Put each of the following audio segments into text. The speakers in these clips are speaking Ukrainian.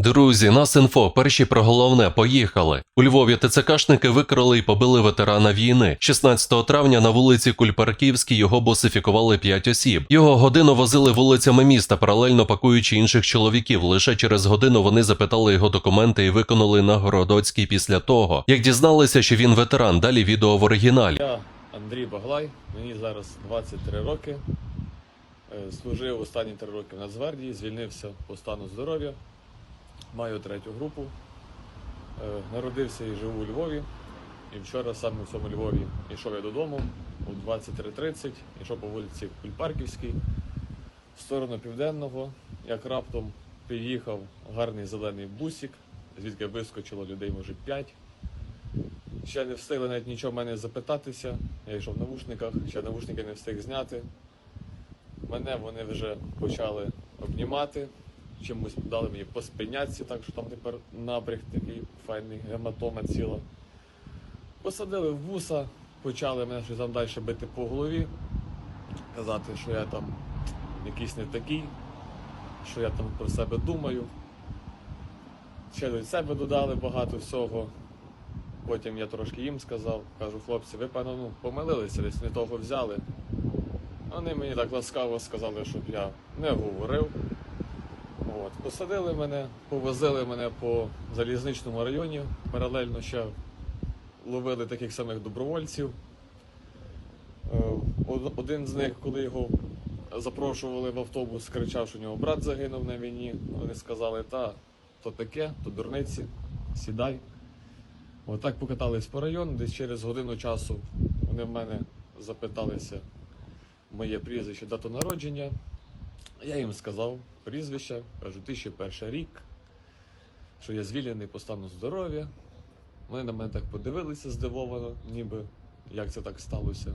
Друзі, нас інфо, перші про головне, поїхали. У Львові ТЦКшники викрали і побили ветерана війни. 16 травня на вулиці Кульпарківській його босифікували 5 осіб. Його годину возили вулицями міста, паралельно пакуючи інших чоловіків. Лише через годину вони запитали його документи і виконали на Городоцькій після того, як дізналися, що він ветеран. Далі відео в оригіналі. Я Андрій Баглай, мені зараз 23 роки. Е, Служив останні 3 роки в Нацгвардії, звільнився по стану здоров'я. Маю третю групу. Е, Народився і живу у Львові. І вчора саме в цьому Львові йшов я додому о 23.30, йшов по вулиці Кульпарківській в сторону південного. Як раптом приїхав гарний зелений бусик, звідки вискочило людей, може 5. Ще не встигли навіть нічого в мене запитатися. Я йшов в навушниках, ще навушники не встиг зняти. Мене вони вже почали обнімати, чимось дали мені по спиняці, так що там тепер набряг такий файний гематома ціла. Посадили в буса, почали мене щось там далі бити по голові, казати, що я там якийсь не такий, що я там про себе думаю. Ще до себе додали багато всього. Потім я трошки їм сказав, кажу, хлопці, ви певно ну, помилилися, десь не того взяли. Вони мені так ласкаво сказали, щоб я не говорив. От. Посадили мене, повозили мене по залізничному районі, паралельно ще ловили таких самих добровольців. Е, Один з них, коли його запрошували в автобус, кричав, що у нього брат загинув на війні. Вони сказали, та, то таке, то дурниці, сідай. Отак покатались по району, десь через годину часу вони в мене запиталися моє прізвище, дату народження. Я їм сказав прізвище, кажу, 1001 рік, що я звільнений по стану здоров'я. Вони на мене так подивилися здивовано, ніби як це так сталося.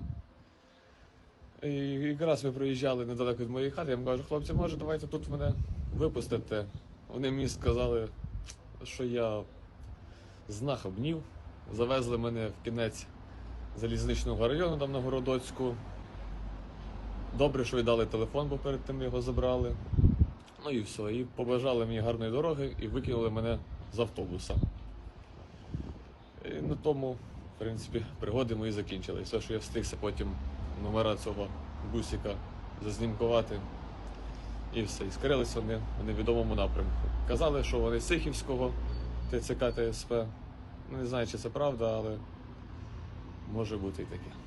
І якраз ми проїжджали недалеко від моєї хати, я їм кажу, хлопці, може, давайте тут мене випустите. Вони мені сказали, що я знах обнів. Завезли мене в кінець залізничного району там на Городоцьку. Добре, що й дали телефон, бо перед тим його забрали. Ну і все. І побажали мені гарної дороги і викинули мене з автобуса. І на тому, в принципі, пригоди мої закінчились. Все, що я встигся потім номера цього бусика зазнімкувати. І все. І скрилися вони в невідомому напрямку. Казали, що вони з Сихівського ТЦК ТСП. Ну, не знаю, чи це правда, але може бути і таке.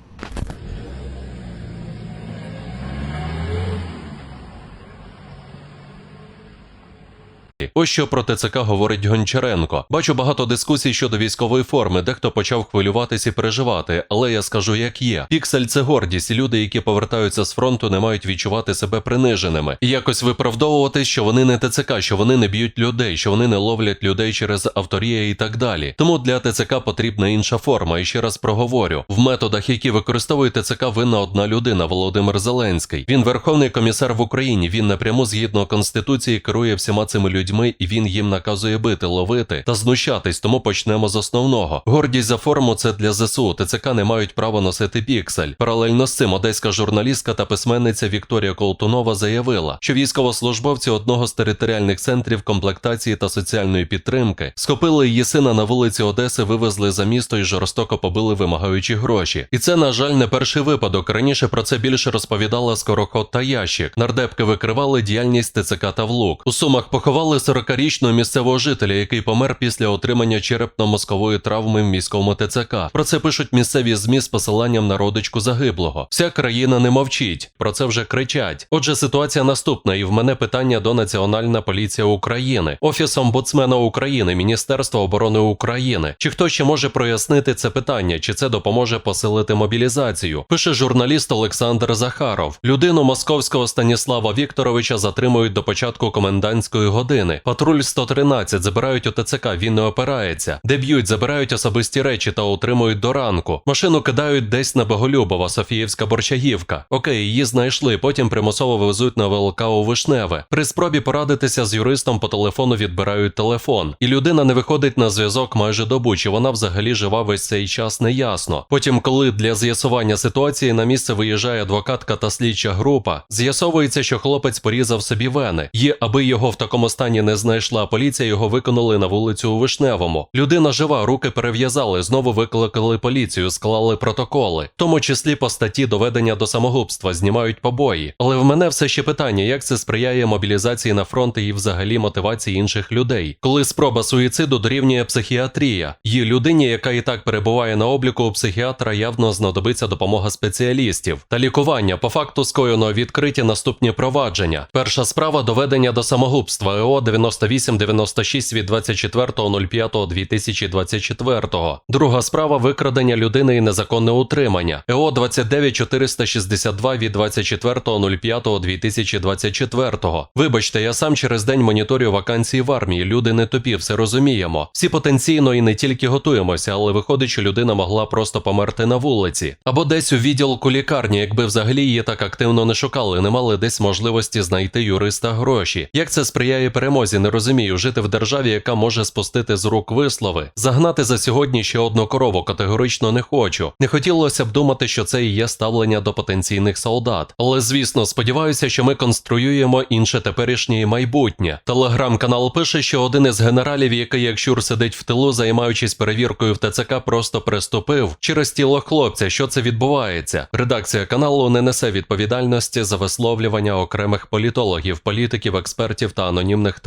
Ось що про ТЦК говорить Гончаренко. Бачу багато дискусій щодо військової форми, дехто почав хвилюватись і переживати, але я скажу, як є. Піксель це гордість, люди, які повертаються з фронту, не мають відчувати себе приниженими якось виправдовувати, що вони не ТЦК, що вони не б'ють людей, що вони не ловлять людей через авторія і так далі. Тому для ТЦК потрібна інша форма. І ще раз проговорю: в методах, які використовує ТЦК, винна одна людина Володимир Зеленський. Він верховний комісар в Україні. Він напряму згідно конституції керує всіма цими людьми, і він їм наказує бити, ловити та знущатись. Тому почнемо з основного. Гордість за форму це для ЗСУ. ТЦК не мають права носити піксель. Паралельно з цим одеська журналістка та письменниця Вікторія Колтунова заявила, що військовослужбовці одного з територіальних центрів комплектації та соціальної підтримки схопили її сина на вулиці Одеси, вивезли за місто і жорстоко побили, вимагаючи гроші. І це, на жаль, не перший випадок. Раніше про це більше розповідала Скороход та Ящик. Нардепки викривали діяльність ТЦК та ВЛУК. У Сумах поховали 40-річного місцевого жителя, який помер після отримання черепно-мозкової травми в міському ТЦК. Про це пишуть місцеві ЗМІ з посиланням на родичку загиблого. Вся країна не мовчить. Про це вже кричать. Отже, ситуація наступна, і в мене питання до Національна поліція України, Офіс омбудсмена України, Міністерство оборони України. Чи хто ще може прояснити це питання? Чи це допоможе посилити мобілізацію? Пише журналіст Олександр Захаров. Людину московського Станіслава Вікторовича затримують до початку комендантської години. Патруль 113 забирають у ТЦК, він не опирається. Де б'ють, забирають особисті речі та утримують до ранку. Машину кидають десь на Боголюбова, Софіївська борчагівка. Окей, її знайшли, потім примусово везуть на ВЛК у Вишневе. При спробі порадитися з юристом по телефону відбирають телефон. І людина не виходить на зв'язок майже добу, чи вона взагалі жива весь цей час, неясно. Потім, коли для з'ясування ситуації на місце виїжджає адвокатка та слідча група, з'ясовується, що хлопець порізав собі вени. І аби його в такому стані телефоні не знайшла. Поліція його виконали на вулицю у Вишневому. Людина жива, руки перев'язали, знову викликали поліцію, склали протоколи, в тому числі по статті доведення до самогубства, знімають побої. Але в мене все ще питання, як це сприяє мобілізації на фронт і взагалі мотивації інших людей, коли спроба суїциду дорівнює психіатрія. Її людині, яка і так перебуває на обліку у психіатра, явно знадобиться допомога спеціалістів та лікування. По факту скоєно відкриті наступні провадження. Перша справа доведення до самогубства ЕО 9896 від 24.05.2024. Друга справа викрадення людини і незаконне утримання ЕО 29462 від 24.05.2024. Вибачте, я сам через день моніторю вакансії в армії. Люди не тупі, все розуміємо. Всі потенційно і не тільки готуємося, але виходить, що людина могла просто померти на вулиці або десь у відділку лікарні, якби взагалі її так активно не шукали, не мали десь можливості знайти юриста гроші. Як це сприяє перемозі, не розумію. Жити в державі, яка може спустити з рук вислови, загнати за сьогодні ще одну корову категорично не хочу. Не хотілося б думати, що це і є ставлення до потенційних солдат. Але звісно, сподіваюся, що ми конструюємо інше теперішнє і майбутнє. Телеграм-канал пише, що один із генералів, який як щур сидить в тилу, займаючись перевіркою в ТЦК, просто приступив через тіло хлопця. Що це відбувається? Редакція каналу не несе відповідальності за висловлювання окремих політологів, політиків, експертів та анонімних